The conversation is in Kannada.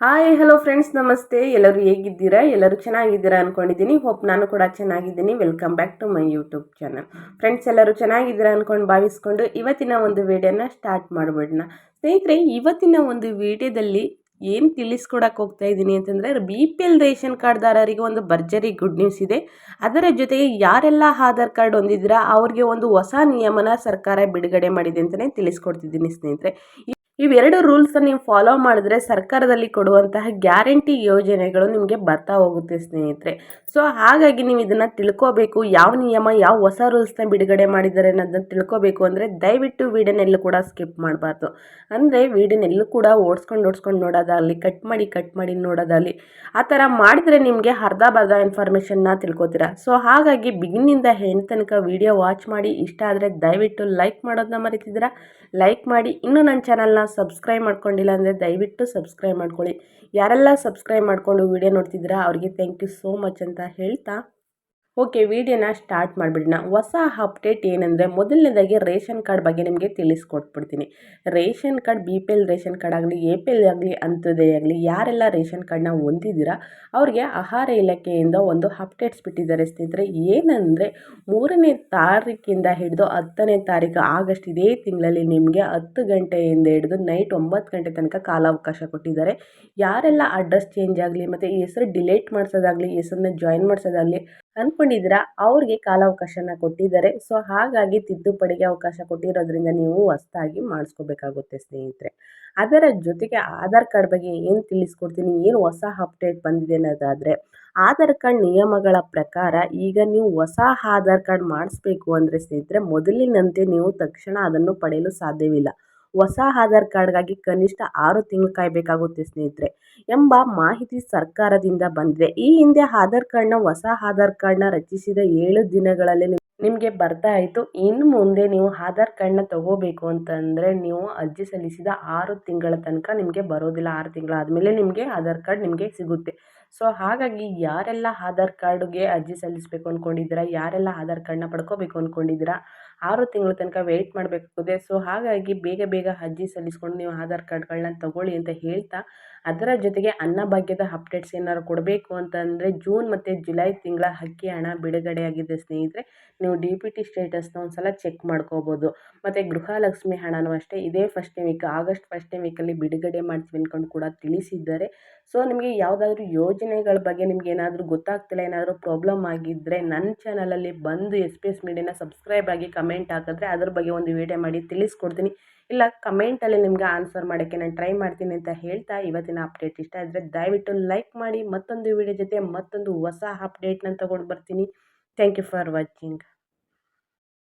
ಹಾಯ್ ಹಲೋ ಫ್ರೆಂಡ್ಸ್ ನಮಸ್ತೆ. ಎಲ್ಲರೂ ಹೇಗಿದ್ದೀರಾ? ಎಲ್ಲರೂ ಚೆನ್ನಾಗಿದ್ದೀರಾ ಅಂದ್ಕೊಂಡಿದ್ದೀನಿ ಹೋಪ್ ನಾನು ಕೂಡ ಚೆನ್ನಾಗಿದ್ದೀನಿ. Welcome back to my YouTube channel friends ಎಲ್ಲರೂ ಚೆನ್ನಾಗಿದ್ದೀರಾ ಅಂದ್ಕೊಂಡು ಭಾವಿಸ್ಕೊಂಡು ಇವತ್ತಿನ ಒಂದು ವಿಡಿಯೋನ ಸ್ಟಾರ್ಟ್ ಮಾಡಿಬಿಡೋಣ. ಸ್ನೇಹಿತರೆ, ಇವತ್ತಿನ ಒಂದು ವಿಡಿಯೋದಲ್ಲಿ ಏನು ತಿಳಿಸ್ಕೊಡಕ್ಕೆ ಹೋಗ್ತಾ ಇದ್ದೀನಿ ಅಂತಂದರೆ ಬಿ ಪಿ ಎಲ್ ರೇಷನ್ ಕಾರ್ಡ್ದಾರರಿಗೆ ಒಂದು ಭರ್ಜರಿ ಗುಡ್ ನ್ಯೂಸ್ ಇದೆ. ಅದರ ಜೊತೆಗೆ ಯಾರೆಲ್ಲ ಆಧಾರ್ ಕಾರ್ಡ್ ಹೊಂದಿದ್ದೀರಾ, ಅವ್ರಿಗೆ ಒಂದು ಹೊಸ ನಿಯಮನ ಸರ್ಕಾರ ಬಿಡುಗಡೆ ಮಾಡಿದೆ ಅಂತಲೇ ತಿಳಿಸ್ಕೊಡ್ತಿದ್ದೀನಿ ಸ್ನೇಹಿತರೆ. ಇವೆರಡು ರೂಲ್ಸ್ ನೀವು ಫಾಲೋ ಮಾಡಿದ್ರೆ ಸರ್ಕಾರದಲ್ಲಿ ಕೊಡುವಂತಹ ಗ್ಯಾರಂಟಿ ಯೋಜನೆಗಳು ನಿಮಗೆ ಬರ್ತಾ ಹೋಗುತ್ತೆ ಸ್ನೇಹಿತರೆ. ಸೊ ಹಾಗಾಗಿ ನೀವು ಇದನ್ನು ತಿಳ್ಕೋಬೇಕು, ಯಾವ ನಿಯಮ, ಯಾವ ಹೊಸ ರೂಲ್ಸ್ನ ಬಿಡುಗಡೆ ಮಾಡಿದ್ದಾರೆ ಅನ್ನೋದನ್ನ ತಿಳ್ಕೋಬೇಕು ಅಂದರೆ ದಯವಿಟ್ಟು ವೀಡಿಯೋನೆಲ್ಲೂ ಕೂಡ ಸ್ಕಿಪ್ ಮಾಡಬಾರ್ದು. ಅಂದರೆ ವೀಡಿಯೋನೆಲ್ಲೂ ಕೂಡ ಓಡಿಸ್ಕೊಂಡು ಓಡಿಸ್ಕೊಂಡು ನೋಡೋದಾಗಲಿ ಕಟ್ ಮಾಡಿ ಕಟ್ ಮಾಡಿ ನೋಡೋದಾಗಲಿ, ಆ ಥರ ಮಾಡಿದರೆ ನಿಮಗೆ ಅರ್ಧ ಬರ್ಧ ಇನ್ಫಾರ್ಮೇಷನ್ನ ತಿಳ್ಕೊತೀರಾ. ಸೊ ಹಾಗಾಗಿ ಬಿಗಿನಿಂದ ಹೆಣ್ಣು ತನಕ ವೀಡಿಯೋ ವಾಚ್ ಮಾಡಿ. ಇಷ್ಟ ಆದರೆ ದಯವಿಟ್ಟು ಲೈಕ್ ಮಾಡೋದನ್ನ ಮರಿತಿದ್ದೀರಾ. ಲೈಕ್ ಮಾಡಿ. ಇನ್ನೂ ನನ್ನ ಚಾನಲ್ನ ಸಬ್ಸ್ಕ್ರೈಬ್ ಮಾಡ್ಕೊಂಡಿಲ್ಲ ಅಂದರೆ ದಯವಿಟ್ಟು ಸಬ್ಸ್ಕ್ರೈಬ್ ಮಾಡ್ಕೊಳ್ಳಿ. ಯಾರೆಲ್ಲ ಸಬ್ಸ್ಕ್ರೈಬ್ ಮಾಡಿಕೊಂಡು ವೀಡಿಯೋ ನೋಡ್ತಿದ್ದೀರಾ, ಅವರಿಗೆ ಥ್ಯಾಂಕ್ ಯು ಸೋ ಮಚ್ ಅಂತ ಹೇಳ್ತಾ ಓಕೆ, ವಿಡಿಯೋನ ಸ್ಟಾರ್ಟ್ ಮಾಡಿಬಿಡೋಣ. ಹೊಸ ಅಪ್ಡೇಟ್ ಏನಂದರೆ, ಮೊದಲನೇದಾಗಿ ರೇಷನ್ ಕಾರ್ಡ್ ಬಗ್ಗೆ ನಿಮಗೆ ತಿಳಿಸ್ಕೊಟ್ಬಿಡ್ತೀನಿ. Ration card B P L ration card ಆಗಲಿ ಎ ಪಿ ಎಲ್ ಆಗಲಿ, ಅಂತ್ಯೋದಯ ಆಗಲಿ, ಯಾರೆಲ್ಲ ರೇಷನ್ ಕಾರ್ಡ್ನ ಹೊಂದಿದ್ದೀರಾ, ಅವ್ರಿಗೆ ಆಹಾರ ಇಲಾಖೆಯಿಂದ ಒಂದು ಅಪ್ಡೇಟ್ಸ್ ಬಿಟ್ಟಿದ್ದಾರೆ. ಸ್ನೇಹಿತರೆ, ಏನಂದರೆ, ಮೂರನೇ ತಾರೀಕಿಂದ ಹಿಡಿದು ಹತ್ತನೇ ತಾರೀಕು ಆಗಸ್ಟ್ ಇದೇ ತಿಂಗಳಲ್ಲಿ ನಿಮಗೆ ಹತ್ತು ಗಂಟೆಯಿಂದ ಹಿಡಿದು ನೈಟ್ ಒಂಬತ್ತು ಗಂಟೆ ತನಕ ಕಾಲಾವಕಾಶ ಕೊಟ್ಟಿದ್ದಾರೆ. ಯಾರೆಲ್ಲ ಅಡ್ರೆಸ್ ಚೇಂಜ್ ಆಗಲಿ, ಮತ್ತು ಹೆಸರು ಡಿಲೇಟ್ ಮಾಡಿಸೋದಾಗಲಿ, ಹೆಸರನ್ನ ಜಾಯಿನ್ ಮಾಡಿಸೋದಾಗಲಿ ಅಂದ್ಕೊಂಡಿದ್ದೀರಾ ಅವ್ರಿಗೆ ಕಾಲಾವಕಾಶನ ಕೊಟ್ಟಿದ್ದಾರೆ. ಸೊ ಹಾಗಾಗಿ ತಿದ್ದುಪಡಿಗೆ ಅವಕಾಶ ಕೊಟ್ಟಿರೋದ್ರಿಂದ ನೀವು ಹೊಸ್ದಾಗಿ ಮಾಡಿಸ್ಕೋಬೇಕಾಗುತ್ತೆ, ಸ್ನೇಹಿತರೆ. ಅದರ ಜೊತೆಗೆ ಆಧಾರ್ ಕಾರ್ಡ್ ಬಗ್ಗೆ ಏನು ತಿಳಿಸ್ಕೊಡ್ತೀನಿ, ಏನು ಹೊಸ ಅಪ್ಡೇಟ್ ಬಂದಿದೆ ಅನ್ನೋದಾದರೆ, ಆಧಾರ್ ಕಾರ್ಡ್ ನಿಯಮಗಳ ಪ್ರಕಾರ ಈಗ ನೀವು ಹೊಸ ಆಧಾರ್ ಕಾರ್ಡ್ ಮಾಡಿಸ್ಬೇಕು ಅಂದರೆ, ಸ್ನೇಹಿತರೆ, ಮೊದಲಿನಂತೆ ನೀವು ತಕ್ಷಣ ಅದನ್ನು ಪಡೆಯಲು ಸಾಧ್ಯವಿಲ್ಲ. ಹೊಸ ಆಧಾರ್ ಕಾರ್ಡ್ಗಾಗಿ ಕನಿಷ್ಠ ಆರು ತಿಂಗಳು ಕಾಯಬೇಕಾಗುತ್ತೆ ಸ್ನೇಹಿತರೆ ಎಂಬ ಮಾಹಿತಿ ಸರ್ಕಾರದಿಂದ ಬಂದಿದೆ. ಈ ಹಿಂದೆ ಆಧಾರ್ ಕಾರ್ಡ್ನ ಹೊಸ ಆಧಾರ್ ಕಾರ್ಡ್ನ ರಚಿಸಿದ ಏಳು ದಿನಗಳಲ್ಲಿ ನಿಮಗೆ ಬರ್ತಾ ಇತ್ತು. ಇನ್ನು ಮುಂದೆ ನೀವು ಆಧಾರ್ ಕಾರ್ಡ್ನ ತಗೋಬೇಕು ಅಂತಂದರೆ ನೀವು ಅರ್ಜಿ ಸಲ್ಲಿಸಿದ ಆರು ತಿಂಗಳ ತನಕ ನಿಮಗೆ ಬರೋದಿಲ್ಲ. ಆರು ತಿಂಗಳಾದಮೇಲೆ ನಿಮಗೆ ಆಧಾರ್ ಕಾರ್ಡ್ ನಿಮಗೆ ಸಿಗುತ್ತೆ. ಸೊ ಹಾಗಾಗಿ ಯಾರೆಲ್ಲ ಆಧಾರ್ ಕಾರ್ಡ್ಗೆ ಅರ್ಜಿ ಸಲ್ಲಿಸಬೇಕು ಅಂದ್ಕೊಂಡಿದ್ದೀರಾ ಯಾರೆಲ್ಲ ಆಧಾರ್ ಕಾರ್ಡ್ನ ಪಡ್ಕೋಬೇಕು ಅಂದ್ಕೊಂಡಿದ್ದೀರಾ ಆರು ತಿಂಗಳ ತನಕ ವೆಯ್ಟ್ ಮಾಡಬೇಕಾಗುತ್ತೆ ಸೊ ಹಾಗಾಗಿ ಬೇಗ ಬೇಗ ಅರ್ಜಿ ಸಲ್ಲಿಸ್ಕೊಂಡು ನೀವು ಆಧಾರ್ ಕಾರ್ಡ್ಗಳನ್ನ ತಗೊಳ್ಳಿ ಅಂತ ಹೇಳ್ತಾ, ಅದರ ಜೊತೆಗೆ ಅನ್ನಭಾಗ್ಯದ ಅಪ್ಡೇಟ್ಸ್ ಏನಾದ್ರು ಕೊಡಬೇಕು ಅಂತಂದರೆ ಜೂನ್ ಮತ್ತು ಜುಲೈ ತಿಂಗಳ ಅಕ್ಕಿ ಹಣ ಬಿಡುಗಡೆಯಾಗಿದೆ ಸ್ನೇಹಿತರೆ. ನೀವು ಡಿ ಪಿ ಟಿ ಸ್ಟೇಟಸ್ನ ಒಂದು ಸಲ ಚೆಕ್ ಮಾಡ್ಕೋಬೋದು. ಮತ್ತು ಗೃಹಲಕ್ಷ್ಮಿ ಹಣನೂ ಅಷ್ಟೇ, ಇದೇ ಫಸ್ಟ್ನೇ ವೀಕ್ ಆಗಸ್ಟ್ ಫಸ್ಟ್ನೇ ವೀಕಲ್ಲಿ ಬಿಡುಗಡೆ ಮಾಡ್ತೀವಿ ಅಂದ್ಕೊಂಡು ಕೂಡ ತಿಳಿಸಿದ್ದಾರೆ. ಸೊ ನಿಮಗೆ ಯಾವುದಾದ್ರೂ ಯೋಜನೆಗಳ ಬಗ್ಗೆ ನಿಮ್ಗೆ ಏನಾದರೂ ಗೊತ್ತಾಗ್ತಿಲ್ಲ, ಏನಾದರೂ ಪ್ರಾಬ್ಲಮ್ ಆಗಿದ್ದರೆ ನನ್ನ ಚಾನಲಲ್ಲಿ ಬಂದು ಎಸ್ ಪಿ ಎಸ್ ಮೀಡಿಯಾನ ಸಬ್ಸ್ಕ್ರೈಬ್ ಆಗಿ ಕಮೆಂಟ್ ಹಾಕಿದ್ರೆ ಅದ್ರ ಬಗ್ಗೆ ಒಂದು ವಿಡಿಯೋ ಮಾಡಿ ತಿಳಿಸ್ಕೊಡ್ತೀನಿ. ಇಲ್ಲ ಕಮೆಂಟಲ್ಲಿ ನಿಮಗೆ ಆನ್ಸರ್ ಮಾಡೋಕ್ಕೆ ನಾನು ಟ್ರೈ ಮಾಡ್ತೀನಿ ಅಂತ ಹೇಳ್ತಾ ಇವತ್ತಿನ ಅಪ್ಡೇಟ್ ಇಷ್ಟ ಆದರೆ ದಯವಿಟ್ಟು ಲೈಕ್ ಮಾಡಿ, ಮತ್ತೊಂದು ವಿಡಿಯೋ ಜೊತೆ ಮತ್ತೊಂದು ಹೊಸ ಅಪ್ಡೇಟ್ನ ತಗೊಂಡು ಬರ್ತೀನಿ. Thank you for watching